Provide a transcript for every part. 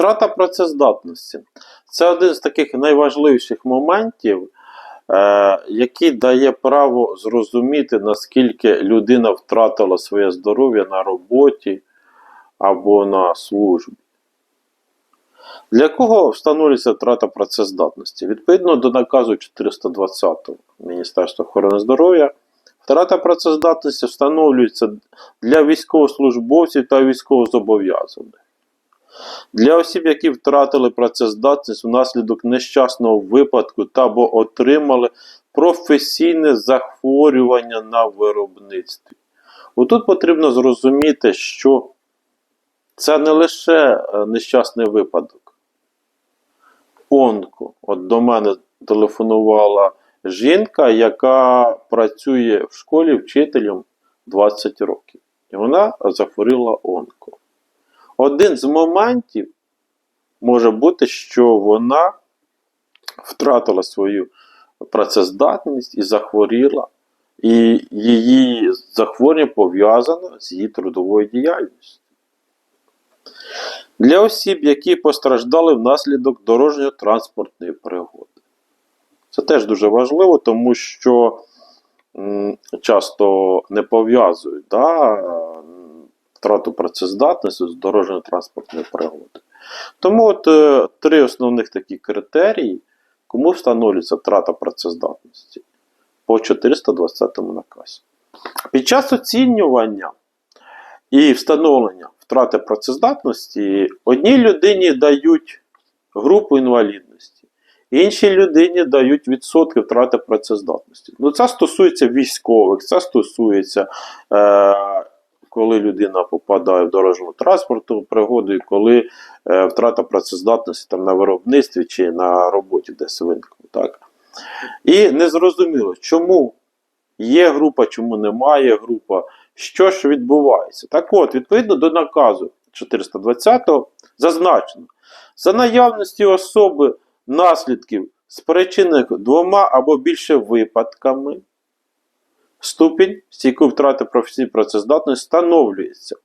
Втрата працездатності це один з таких найважливіших моментів, е, який дає право зрозуміти, наскільки людина втратила своє здоров'я на роботі або на службі. Для кого встановлюється втрата працездатності? Відповідно до наказу 420 Міністерства охорони здоров'я, втрата працездатності встановлюється для військовослужбовців та військовозобов'язаних. Для осіб, які втратили працездатність внаслідок нещасного випадку та або отримали професійне захворювання на виробництві. Отут потрібно зрозуміти, що це не лише е, нещасний випадок. Онко. От до мене телефонувала жінка, яка працює в школі вчителем 20 років. І вона захворіла онко. Один з моментів може бути, що вона втратила свою працездатність і захворіла, і її захворювання пов'язано з її трудовою діяльністю. Для осіб, які постраждали внаслідок дорожньо-транспортної пригоди. Це теж дуже важливо, тому що часто не пов'язують да, втрату працездатності з дорожньо-транспортної пригоди. Тому от е, три основних такі критерії, кому встановлюється втрата працездатності по 420 наказі. Під час оцінювання і встановлення втрати працездатності одній людині дають групу інвалідності, іншій людині дають відсотки втрати працездатності. Ну, це стосується військових, це стосується, е, коли людина попадає в дорожню транспортну пригоду, і коли е, втрата працездатності там, на виробництві чи на роботі десь виникла. Так? І незрозуміло, чому є група, чому немає група, що ж відбувається. Так от, відповідно до наказу 420 зазначено, за наявності особи наслідків, спричинених двома або більше випадками, ступінь стійкої втрати професійної працездатності встановлюється.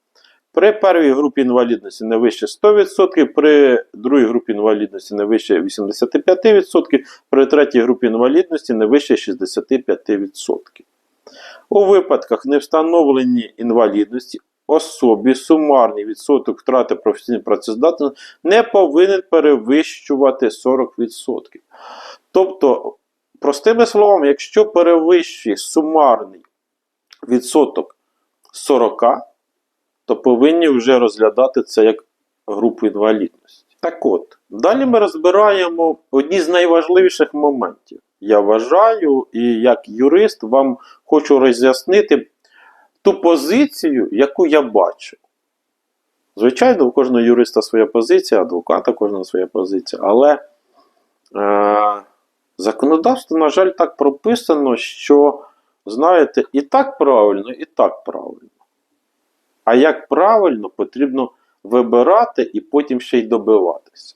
При першій групі інвалідності не вище 100%, при другій групі інвалідності не вище 85%, при третій групі інвалідності не вище 65%. У випадках невстановлені інвалідності особі сумарний відсоток втрати професійної працездатності не повинен перевищувати 40%. Тобто, простими словами, якщо перевищує сумарний відсоток 40, то повинні вже розглядати це як групу інвалідності. Так от, далі ми розбираємо одні з найважливіших моментів. Я вважаю, і як юрист вам хочу роз'яснити ту позицію, яку я бачу. Звичайно, у кожного юриста своя позиція, адвоката кожного своя позиція, але е, законодавство, на жаль, так прописано, що, знаєте, і так правильно, і так правильно. А як правильно, потрібно вибирати і потім ще й добиватися.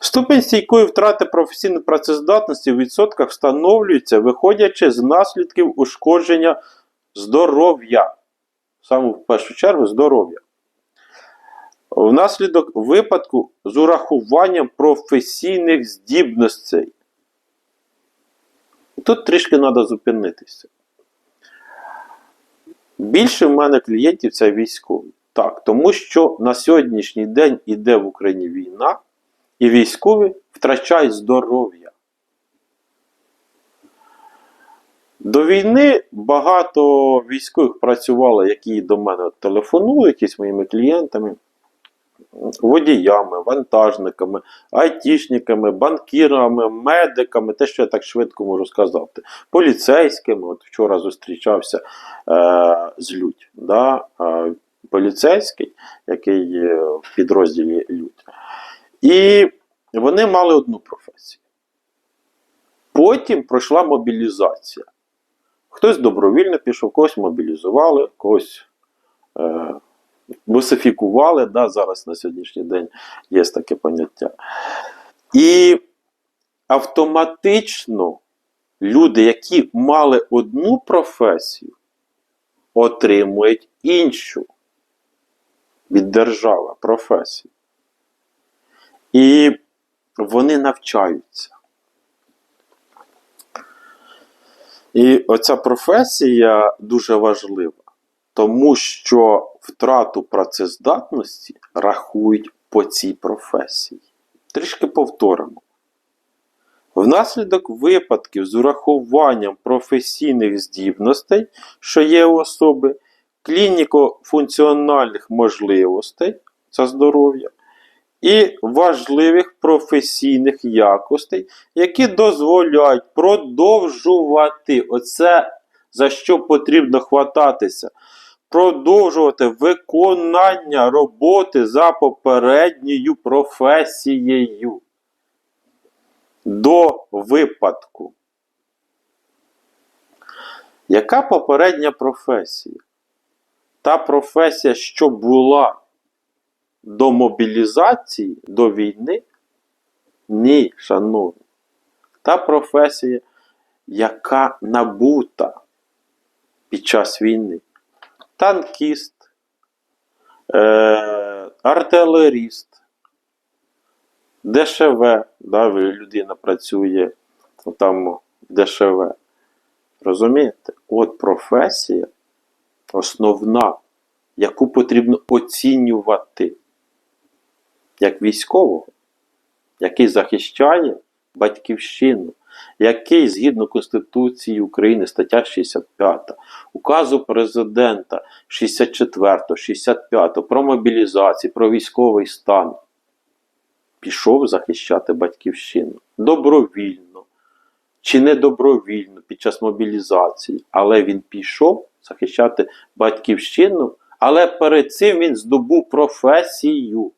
Ступінь стійкої втрати професійної працездатності в відсотках встановлюється, виходячи з наслідків ушкодження здоров'я. Саме в першу чергу здоров'я. Внаслідок випадку з урахуванням професійних здібностей. Тут трішки треба зупинитися. Більше в мене клієнтів це військові. Так, тому що на сьогоднішній день іде в Україні війна, і військові втрачають здоров'я. До війни багато військових працювало, які до мене телефонують із моїми клієнтами, водіями, вантажниками, айтішниками, банкірами, медиками, те, що я так швидко можу сказати, поліцейськими. От вчора зустрічався е, з Людь. Да? Е, поліцейський, який в підрозділі Людь. І вони мали одну професію. Потім пройшла мобілізація. Хтось добровільно пішов, когось мобілізували, когось е, бусифікували. Да, Зараз на сьогоднішній день є таке поняття. І автоматично люди, які мали одну професію, отримують іншу від держави професію. І вони навчаються. І оця професія дуже важлива, тому що втрату працездатності рахують по цій професії. Трішки повторимо. Внаслідок випадків з урахуванням професійних здібностей, що є у особи, клініко-функціональних можливостей це здоров'я, і важливих професійних якостей, які дозволяють продовжувати оце, за що потрібно хвататися, продовжувати виконання роботи за попередньою професією до випадку. Яка попередня професія? Та професія, що була до мобілізації, до війни? Ні, шановні. Та професія, яка набута під час війни. Танкіст, е- артилеріст, ДШВ, да, людина працює там ДШВ. Розумієте? От професія основна, яку потрібно оцінювати як військового, який захищає батьківщину, який згідно Конституції України, стаття 65, указу президента 64, 65 про мобілізацію, про військовий стан, пішов захищати батьківщину добровільно чи не добровільно під час мобілізації, але він пішов захищати батьківщину, але перед цим він здобув професію.